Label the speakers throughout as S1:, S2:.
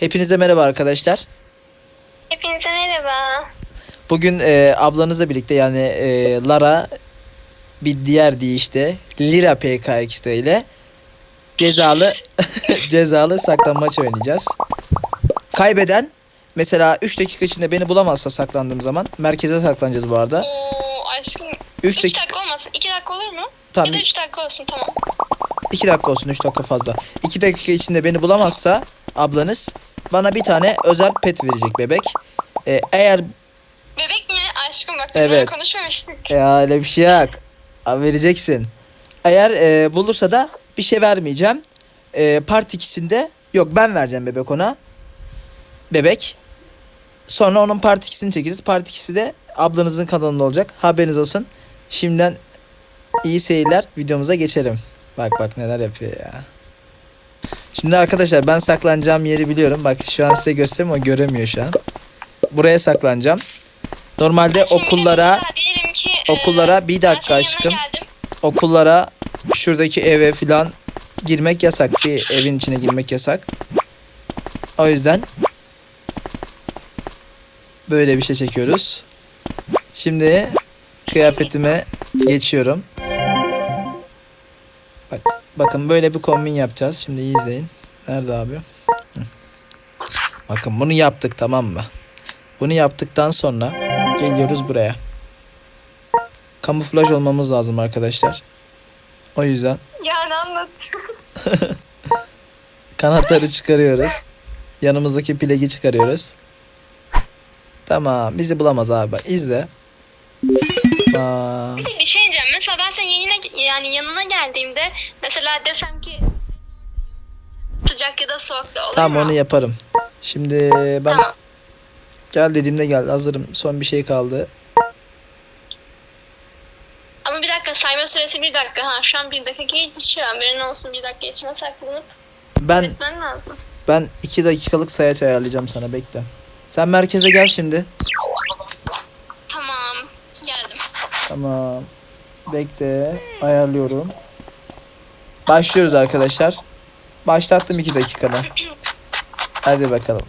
S1: Hepinize merhaba arkadaşlar.
S2: Hepinize merhaba.
S1: Bugün e, ablanızla birlikte yani e, Lara bir diğer deyişle Lira PKX'de ile cezalı cezalı saklanmaç oynayacağız. Kaybeden mesela 3 dakika içinde beni bulamazsa saklandığım zaman merkeze saklanacağız bu arada.
S2: Oo aşkım.
S1: 3
S2: 3
S1: dakika
S2: dakika olmasın. 2 dakika olur mu?
S1: Tamam.
S2: Ya da 3 dakika olsun tamam.
S1: 2 dakika olsun 3 dakika fazla. 2 dakika içinde beni bulamazsa ablanız bana bir tane özel pet verecek bebek. E, eğer
S2: Bebek mi? Aşkım bak biz
S1: Evet.
S2: böyle konuşmamıştık.
S1: Ya öyle bir şey yok. Vereceksin. Eğer e, bulursa da bir şey vermeyeceğim. E, part ikisinde yok ben vereceğim bebek ona. Bebek. Sonra onun part ikisini çekeceğiz. Part ikisi de ablanızın kanalında olacak. Haberiniz olsun. Şimdiden iyi seyirler. Videomuza geçelim. Bak bak neler yapıyor ya. Şimdi arkadaşlar ben saklanacağım yeri biliyorum. Bak şu an size göstereyim ama göremiyor şu an. Buraya saklanacağım. Normalde
S2: Şimdi
S1: okullara
S2: diyelim ki,
S1: okullara bir
S2: ben
S1: dakika
S2: senin
S1: aşkım.
S2: yanına geldim.
S1: okullara şuradaki eve filan girmek yasak. Bir evin içine girmek yasak. O yüzden böyle bir şey çekiyoruz. Şimdi kıyafetime geçiyorum. Bak, bakın böyle bir kombin yapacağız. Şimdi iyi izleyin. Nerede abi? Bakın bunu yaptık tamam mı? Bunu yaptıktan sonra geliyoruz buraya. Kamuflaj olmamız lazım arkadaşlar. O yüzden
S2: Yani anlat.
S1: kanatları çıkarıyoruz. Yanımızdaki plagi çıkarıyoruz. Tamam bizi bulamaz abi. İzle. Tamam.
S2: Bir de bir şey diyeceğim. Mesela ben senin yanına, yani yanına geldiğimde mesela desem ki sıcak ya da soğuk da olur
S1: Tamam
S2: mu?
S1: onu yaparım. Şimdi ben
S2: Tamam.
S1: gel dediğimde gel. Hazırım. Son bir şey kaldı.
S2: Ama bir dakika sayma süresi bir dakika. Ha şu an bir dakika geçiyor. Haberin olsun bir dakika içine saklanıp
S1: Ben
S2: etmen lazım.
S1: ben iki dakikalık sayaç ayarlayacağım sana bekle. Sen merkeze gel şimdi.
S2: Tamam.
S1: Bekle. Ayarlıyorum. Başlıyoruz arkadaşlar. Başlattım 2 dakikada. Hadi bakalım.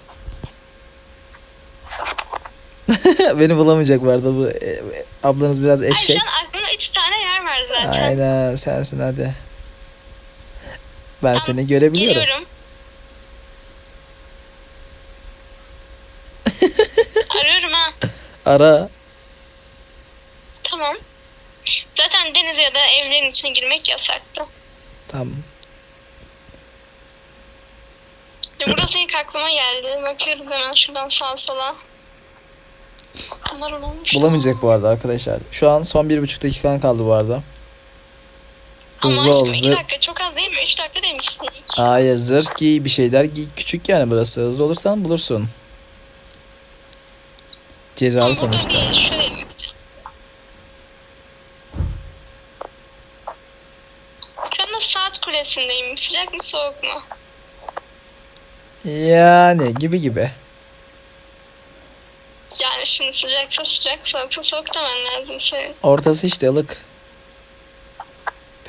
S1: Beni bulamayacak bu arada bu e, e, ablanız biraz
S2: Ay
S1: eşek.
S2: şu an aklımda 3 tane yer var zaten.
S1: Aynen sensin hadi. Ben seni görebiliyorum.
S2: Geliyorum. Arıyorum ha.
S1: Ara.
S2: Tamam. Zaten deniz ya da evlerin içine girmek yasaktı.
S1: Tamam.
S2: Burası ilk aklıma geldi. Bakıyoruz hemen şuradan sağa sola. Bunlar olmuş.
S1: Bulamayacak bu arada arkadaşlar. Şu an son bir buçuk dakikan kaldı bu arada.
S2: Ama
S1: Hızlı ol
S2: aşkım 2
S1: zır.
S2: dakika çok az değil mi? 3 dakika demiştik.
S1: Hayır zırh giy bir şeyler giy. Küçük yani burası. Hızlı olursan bulursun. Cezalı
S2: Ama burada
S1: sonuçta.
S2: değil. Şuraya kulesindeyim. Sıcak mı soğuk mu?
S1: Yani gibi gibi.
S2: Yani şimdi sıcaksa sıcak, soğuksa soğuk demen lazım senin.
S1: Ortası işte ılık.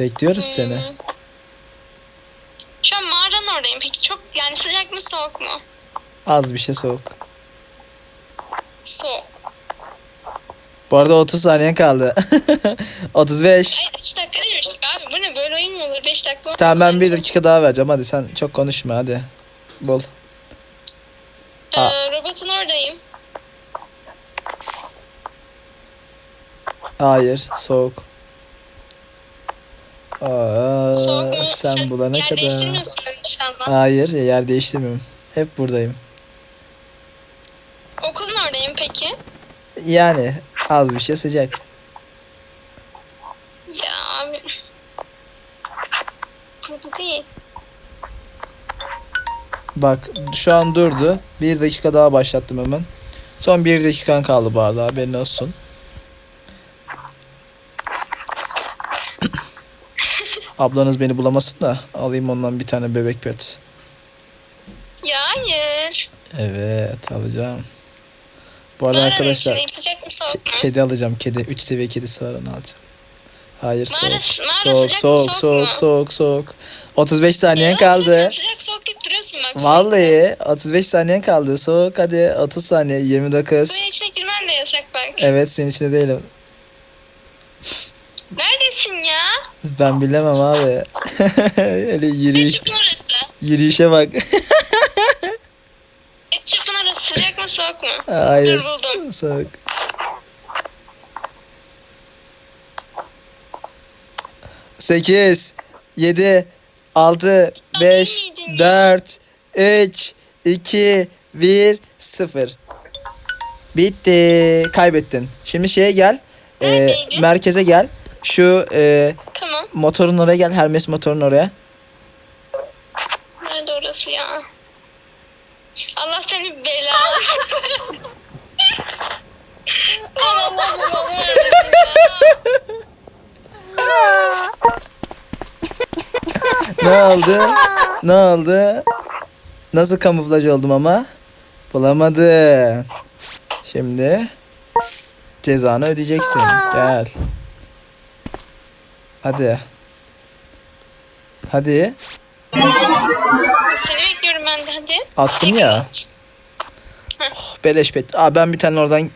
S1: Bekliyoruz seni.
S2: Hmm. Şu an mağaranın oradayım. Peki çok yani sıcak mı soğuk mu?
S1: Az bir şey soğuk.
S2: Soğuk.
S1: Bu arada 30 saniye kaldı. 35.
S2: Hayır 3 dakika demiştik abi. Bu ne böyle oyun mu olur? 5 dakika olmadı
S1: Tamam ben bir dakika daha vereceğim. Hadi sen çok konuşma hadi. Bul.
S2: Ee, robotun oradayım.
S1: Hayır soğuk. Aa,
S2: Soğuk mu?
S1: sen bulana
S2: yer
S1: kadar.
S2: değiştirmiyorsun inşallah.
S1: Hayır yer değiştirmiyorum. Hep buradayım.
S2: Okulun oradayım peki.
S1: Yani az bir şey sıcak.
S2: Ya abi. Burada değil.
S1: Bak şu an durdu. Bir dakika daha başlattım hemen. Son bir dakikan kaldı bu arada haberin olsun. Ablanız beni bulamasın da alayım ondan bir tane bebek pet.
S2: Ya hayır.
S1: Evet alacağım. Bu arada
S2: Mağaranın
S1: arkadaşlar
S2: içindeyim. Sıcak mı soğuk mu?
S1: ke- kedi alacağım kedi. 3 seviye kedisi var onu alacağım. Hayır soğuk.
S2: Mağara- mağara
S1: Soğuk
S2: sıcak,
S1: soğuk
S2: soğuk
S1: soğuk soğuk soğuk. 35 saniyen kaldı.
S2: Sıcak soğuk deyip duruyorsun bak.
S1: Vallahi 35 saniyen kaldı. Soğuk hadi 30 saniye 29.
S2: Suyun içine girmen de yasak bak.
S1: Evet senin içinde değilim.
S2: Neredesin ya?
S1: Ben bilemem abi. Öyle yürüyüş, yürüyüşe bak.
S2: Ketçup'un orası sıcak mı soğuk mu?
S1: Hayır.
S2: Dur buldum.
S1: Soğuk. Sekiz, yedi, altı, beş,
S2: yiyeceğim ya.
S1: dört, üç, iki, bir, sıfır. Bitti. Kaybettin. Şimdi şeye gel.
S2: Neredeydi?
S1: merkeze gel. Şu e,
S2: Tamam.
S1: motorun oraya gel. Hermes motorun oraya.
S2: Nerede orası ya? Allah seni belanı. Allah'ım Allah'ım
S1: Ne oldu? ne oldu? Nasıl kamuflaj oldum ama? Bulamadın. Şimdi cezanı ödeyeceksin. Gel. Hadi. Hadi.
S2: Seni bekliyorum ben de hadi.
S1: Attım ya. Oh, beleş pet. Aa, ben bir tane oradan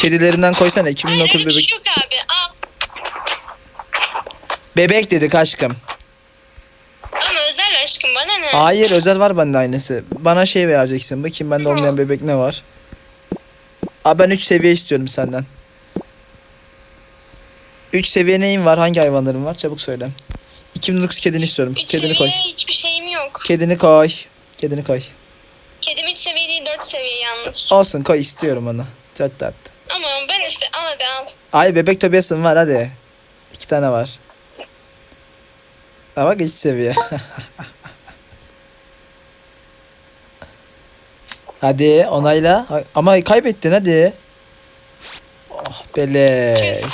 S1: kedilerinden koysana.
S2: Hayır
S1: 2009
S2: öyle bir şey
S1: bebek.
S2: yok abi. Al.
S1: Bebek dedik aşkım.
S2: Ama özel aşkım bana ne?
S1: Hayır özel var bende aynısı. Bana şey vereceksin. Bakayım bende olmayan bebek ne var? Aa ben 3 seviye istiyorum senden. 3 seviye neyin var? Hangi hayvanların var? Çabuk söyle. 2009 kedini istiyorum.
S2: Üç
S1: Kedini koy.
S2: hiçbir şeyim yok.
S1: Kedini koy. Kedini koy.
S2: Kedim 3 seviye değil 4 seviye yalnız.
S1: Olsun koy istiyorum onu. Çok tatlı.
S2: Ama ben işte al hadi al.
S1: Ay bebek Tobias'ın var hadi. İki tane var. Ama hiç seviye. hadi onayla. Ama kaybettin hadi. Oh beleş.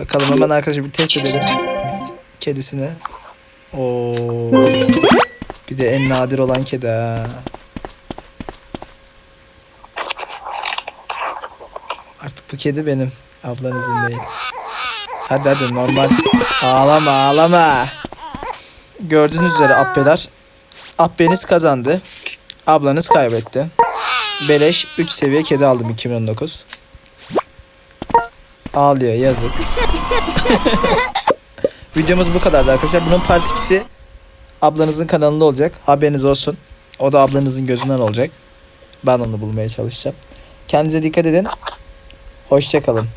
S1: Bakalım hemen arkadaşlar bir test edelim. Kedisini. Oo. Bir de en nadir olan kedi ha. Artık bu kedi benim. Ablanızın değil. Hadi hadi normal. Ağlama ağlama. Gördüğünüz üzere abbeler. Abbeniz kazandı. Ablanız kaybetti. Beleş 3 seviye kedi aldım 2019. Ağlıyor yazık. Videomuz bu kadardı arkadaşlar. Bunun part 2'si ablanızın kanalında olacak. Haberiniz olsun. O da ablanızın gözünden olacak. Ben onu bulmaya çalışacağım. Kendinize dikkat edin. Hoşçakalın.